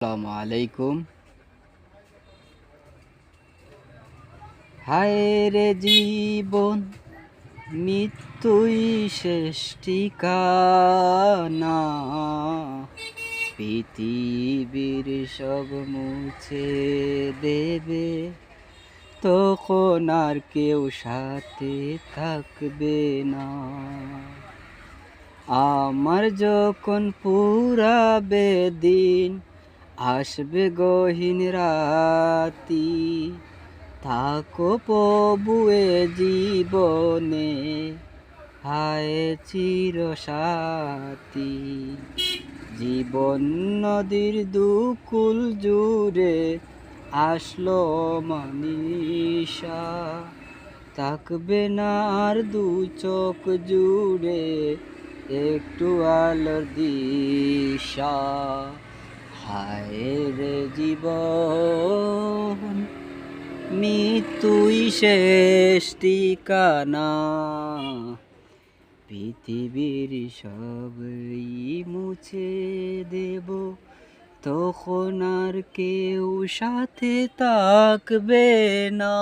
আসসালামু আলাইকুম। হায় রে জীবন, মৃত্যুই শেষ পৃথিবীর সব মুছে দেবে, তখন আর কেউ সাথে থাকবে না। আমার যখন পুরাবে দিন আসবে গহীন রাতি থাকো প্রভুয়ে জীবনে, হায় চির সাথী জীবন নদীর দুকুল জুড়ে আসলো মনীষা, থাকবে না আর দু চোখ জুড়ে, একটু আলোর দিশা। জীবন মৃত্যুই শেষ ঠিকানা পৃথিবীর সবই মুছে দেব তখন আর কেউ সাথে থাকবে না।